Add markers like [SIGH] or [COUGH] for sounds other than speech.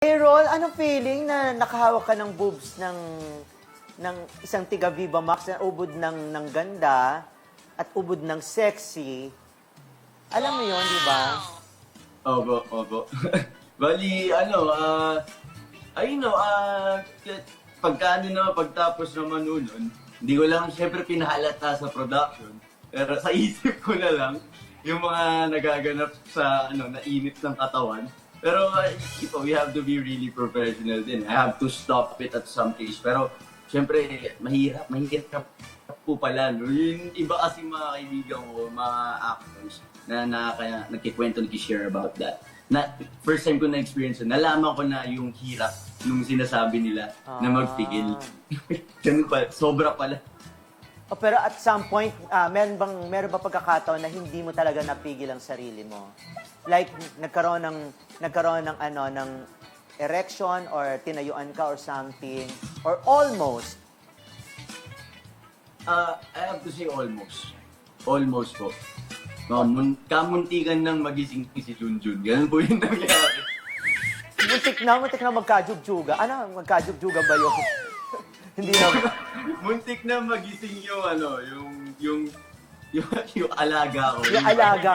Errol, anong feeling na nakahawak ka ng boobs ng ng isang tiga Viva Max na ubod ng, ng ganda at ubod ng sexy? Alam mo yon di ba? Opo, opo. [LAUGHS] Bali, ano, ah, ayun no, ah, pagka ano na, pagtapos naman nun, hindi ko lang siyempre pinahalata sa production. Pero sa [LAUGHS] isip ko na lang, yung mga nagaganap sa, ano, nainit ng katawan. Pero, uh, ito, we have to be really professional din. I have to stop it at some case. Pero, siyempre, mahirap, mahirap po pala. No? Yung iba kasi mga kaibigan ko, mga actors, na, na kaya nagkikwento, nag-share about that. Na, first time ko na-experience yun, nalaman ko na yung hirap nung sinasabi nila na Ah. magpigil. [LAUGHS] Ganun pa, sobra pala. O, pero at some point, ah, meron bang meron ba pagkakataon na hindi mo talaga napigil ang sarili mo? Like nagkaroon ng nagkaroon ng ano ng erection or tinayuan ka or something or almost. Uh, I have to say almost. Almost po. No, mun kamuntikan ng magising [LAUGHS] si Junjun. Ganun po yung nangyari. Muntik na, muntik na magkajugjuga. Ano, magkajugjuga ba yun? [LAUGHS] hindi na. [LAUGHS] Muntik na magising yung ano, yung yung yung, yung alaga ko. Yung alaga.